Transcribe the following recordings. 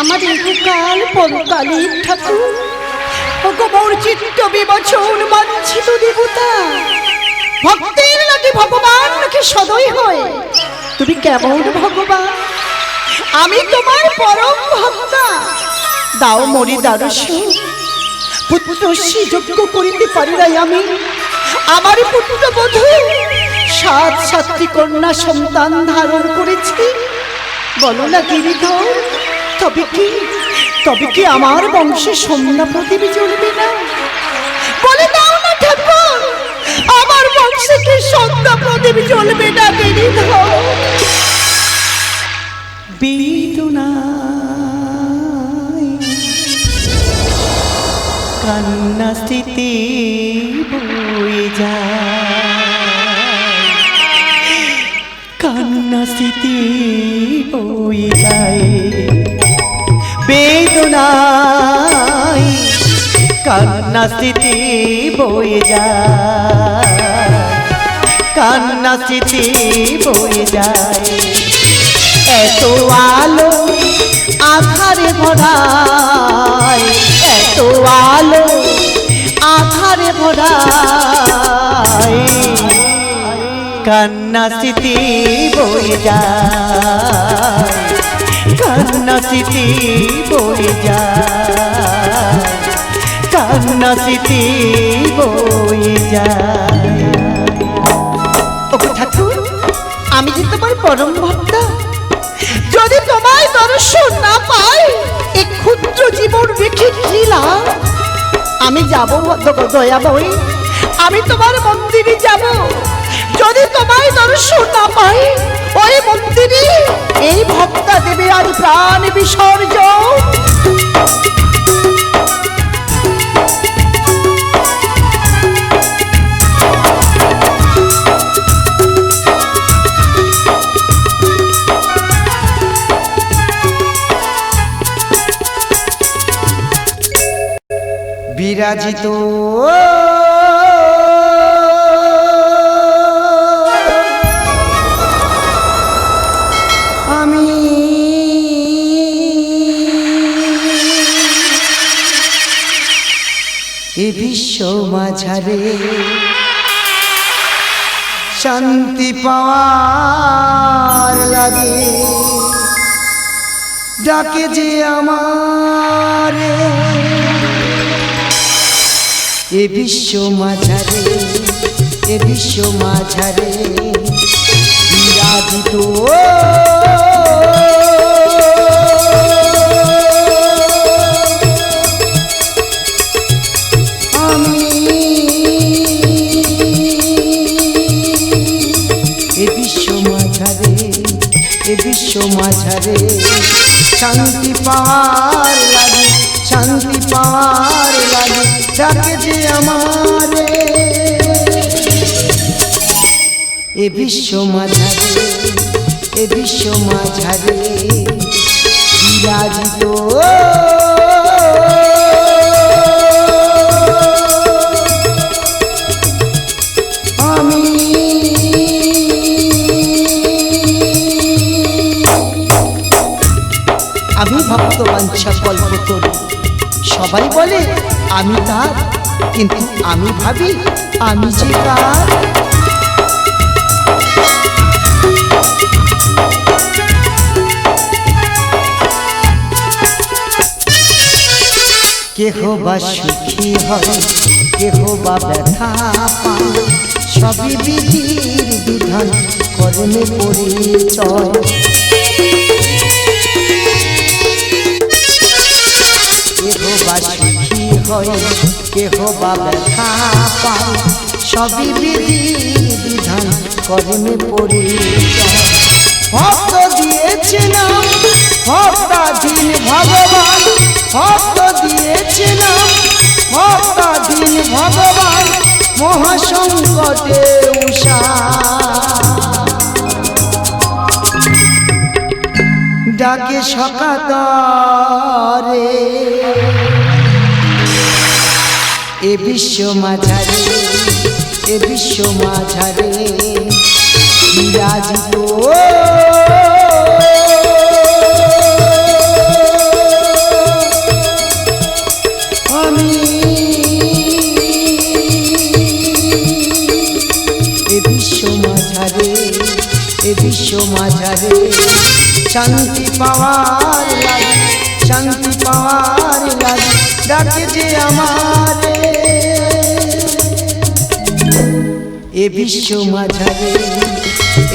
আমার ইহকাল পরকালের ঠাকুর। ভগবর চিত্ত বিবচন বাঞ্ছিত দেবতা। ভক্তের নাকি ভগবান নাকি সদয় হয়? তুমি কেমন ভগবান? আমি তোমার পরম ভক্তা। দাও মরি দ্বারস পুত্র যোগ্য করিতে পারি নাই আমি। আমার পুত্র বধূ সাত সাতটি কন্যা সন্তান ধারণ করেছি। বলো না গিরিধর, তবে কি তবে কি আমার বংশে সন্ধ্যা প্রদীপ চলবে না? বলে দাও না ঠাকুর, আমার বংশে কি সন্ধ্যা প্রদীপ চলবে না গিরিধর? বেদনায় কান্না স্থিতি স্মৃতি বয়ে যায় বেদনায় কান্না স্মৃতি বয়ে যায়। কান্না স্মৃতি বয়ে যায়। এত আলো আধারে ভরায়। এত আলো আধারে ভরায়। কান্না স্মৃতি বই যায়। কান্না স্মৃতি বই যায়। কান্না স্মৃতি বই ওগো ঠাকুর, আমি যে তোমার পরম ভক্তা, যদি তোমায় দর্শন না পাই এই ক্ষুদ্র জীবন রেখে কি লাভ? আমি যাব দয়া বই আমি তোমার মন্দিরে যাব। যদি তোমায় দর্শন না পাই ওই মন্দিরে এই ভক্তা দেবে আর প্রাণ বিসর্জন। বিরাজিত এ বিশ্ব মাঝারে শান্তি পাওয়ার লাগে। ডাকে যে আমার। এ বিশ্ব মাঝারে, এ বিশ্ব মাঝারে। বিরাজিত বিশ্ব মাঝারে, এ বিশ্ব মাঝারে। শান্তি পাওয়ার লাগে, শান্তি পাওয়ার লাগে, ডাকে যে আমারে। এ বিশ্ব মাঝারে, এ বিশ্ব মাঝারে, বিরাজিত। সবাই বলে, আমি তার, কিন্তু আমি ভাবি, আমি যে কার কেহ বা সুখী হয়, কেহ বা ব্যথা সবই বিধির বিধান, কর্মে পরিচয় হয় কেহ বা ব্যথা পায়। সবই বিধি, বিধান, কর্মে পরিচয়। ভক্ত দিয়েছে না ভক্তাধীন ভগবান। ভক্ত দিয়েছে না ভক্তাধীন ভগবান। মহাসংকটে উষা। ডাকে সকাতরে। এ বিশ্ব মাঝারে, এ বিশ্ব মাঝারে, বিরাজিত। আমি এ শান্তি পাওয়ার লাগে, শান্তি পাওয়ার লাগে। ডাকে যে আমারে। এ বিশ্ব মাঝারে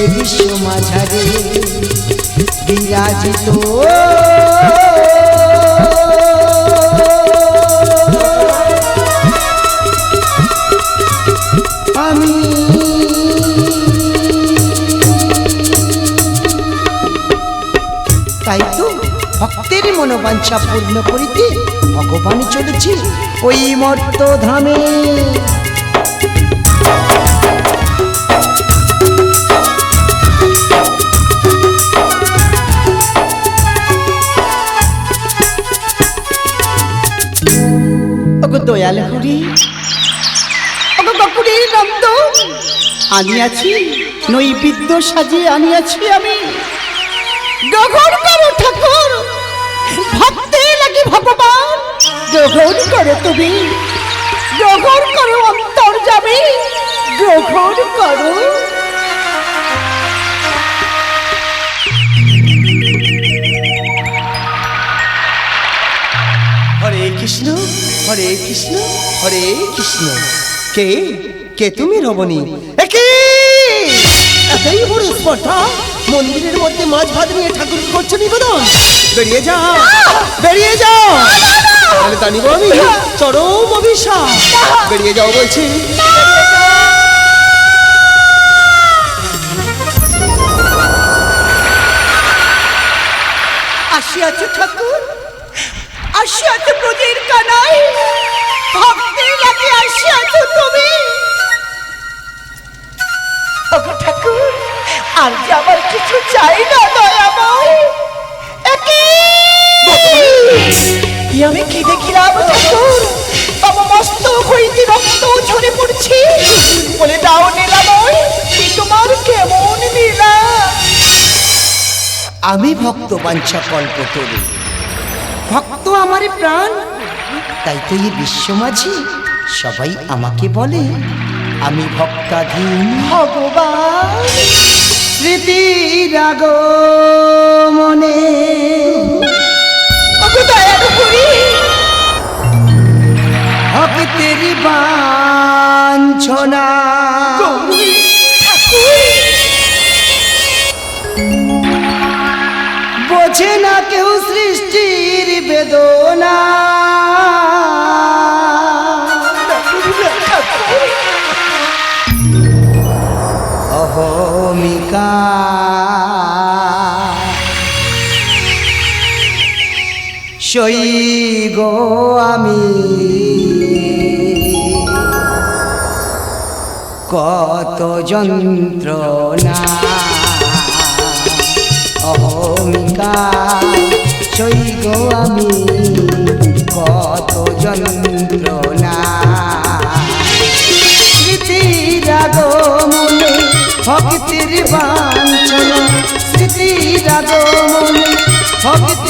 এ বিশ্ব মাঝারে বিরাজিত তাই তো ভক্তের মনোবাঞ্ছা পূর্ণ করিতে ভগবান চলেছে ওই মর্ত ধামে। দয়াল হরি বকুড়ি নন্দ, আনিয়াছি, নৈবিদ্য সাজিয়ে আনিয়াছি আমি। গ্রহণ করো ঠাকুর, ভক্তে লাগে ভগবান। গ্রহণ করো তুমি, গ্রহণ করো অন্তর যাবে গ্রহণ করো হরে কৃষ্ণ হরে কৃষ্ণ হরে কৃষ্ণ। কে? কে তুমি রমণী? এতই বড় স্পর্ধা। মন্দিরের মধ্যে মাছ ভাত নিয়ে ঠাকুর করছ নিবেদন? বেরিয়ে যাও বেরিয়ে যাও। তাহলে তা নিব আমি চরম অভিশাপ। বেরিয়ে যাও বলছি। আসিয়াছে ঠাকুর। আসিয়াছে ব্রজের কানাই ভক্তের লাগে আসিয়াছো তুমি। ওগো ঠাকুর আর যে আমার কিছু চাই না দয়াময় আমি কি দেখিলাম ঠাকুর? বাবা মস্ত হইতে রক্ত ঝরে পড়ছি। বলে দাও নিলাময় তোমার কেমন নীলা আমি ভক্ত বাঞ্ছা কল্প তরু ভক্ত আমার প্রাণ। তাই তো এই বিশ্ব মাঝি সবাই আমাকে বলে, আমি ভক্তাধীন ভগবান স্মৃতি রাগ মনে সই গো আমি। কত যন্ত্রণা অহমিকা সই গো আমি। কত যন্ত্রণা। আগমনে, ভক্তির বাঞ্ছনা। স্মৃতির আগমনে, ভক্তির বাঞ্ছনা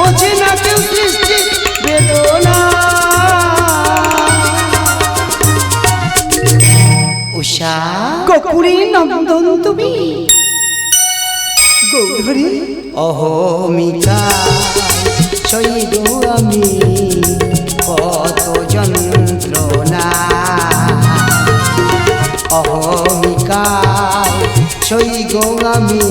বোঝে না কেউ সৃষ্টি বেদনা উষা কপুরী নন্দন তুমি। গৌধরী অহমিকা সইব আমি, কত যন্ত্রণা। অহমিকা সইব আমি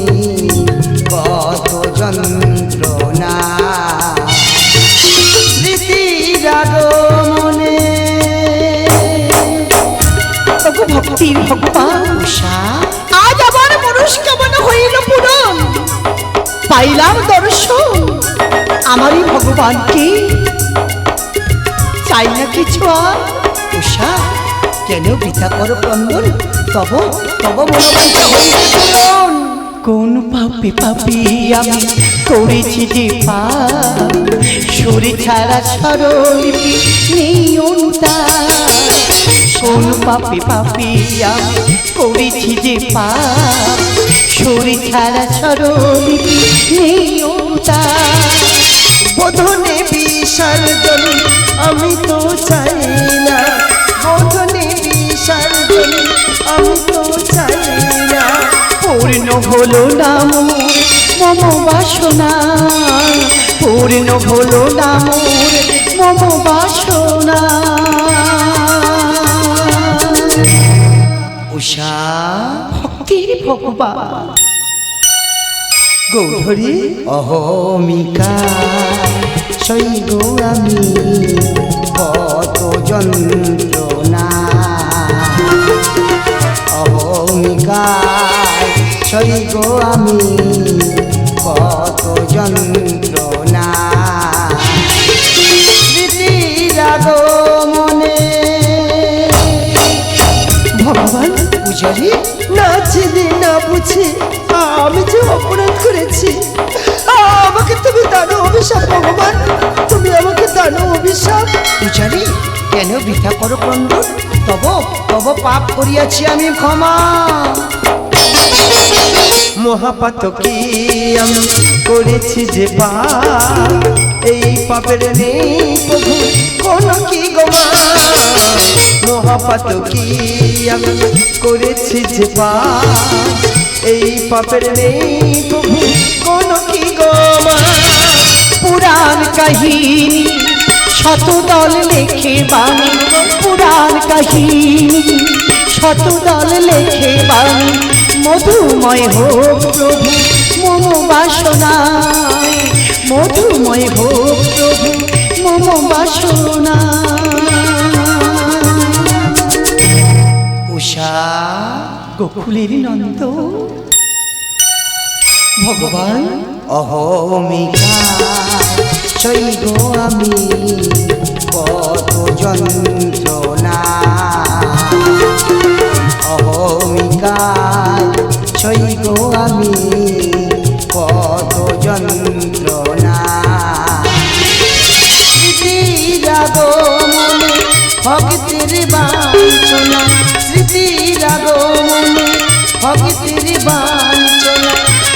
পাইলাম দর্শন। আমারই ভগবানকে চাই না কিছু আর? উষা কেন বৃথা করো ক্রন্দন তব তব মনোবাঞ্ছা কোন পাপে পাপি আমি করেছি যে পাপ? সুরে ছাড়া স্মরণলিপি নেই অনুতা কোন পাপে পাপি আমি করেছি যে পাপ? শরীর ছাড়া নেই তার বোধনে বিসর্জন আমি তো চাই না। বোধনে বিসর্জন আমি তো চাই না। পূর্ণ হলো না মম বাসনা। পূর্ণ হলো না মোর মম বাসনা। উষা ভক্তির ভগবান। গৌধরী অহমিকা শৈব আমি কত যন্ত্রণা। অহমিকা শৈব আমি অভিশাপ ভগবান। তুমি আমাকে দানো অভিশাপ। পূজারি কেন বৃথা করো ক্রন্দন? তব তব পাপ করিয়াছি আমি ক্ষমা। মহাপাত কি আমি করেছি যে পাপ? এই পাপের নেই প্রভু কোন কি গোমা মহাপাত কি আমি করেছি যে পাপ? এই পাপের নেই প্রভু কোন কি গোমা পুরাণ কাহিনী শতদল লেখে বাণী, পুরাণ কাহিনী। শতদল লেখে বাণী, মধুময় হোক প্রভু, মম বাসনায় মধুময় হোক প্রভু, মম বাসনা। উষা গোকুলের নন্দ, ভগবান অহমিকা। শৈব আমি কত যন্ত্রণা। অহমিকা শৈব আমি কত যন্ত্রণা। স্মৃতির আগমনে ভক্তির বাঞ্ছনা। স্মৃতির আগমনে ভক্তির বাঞ্ছনা।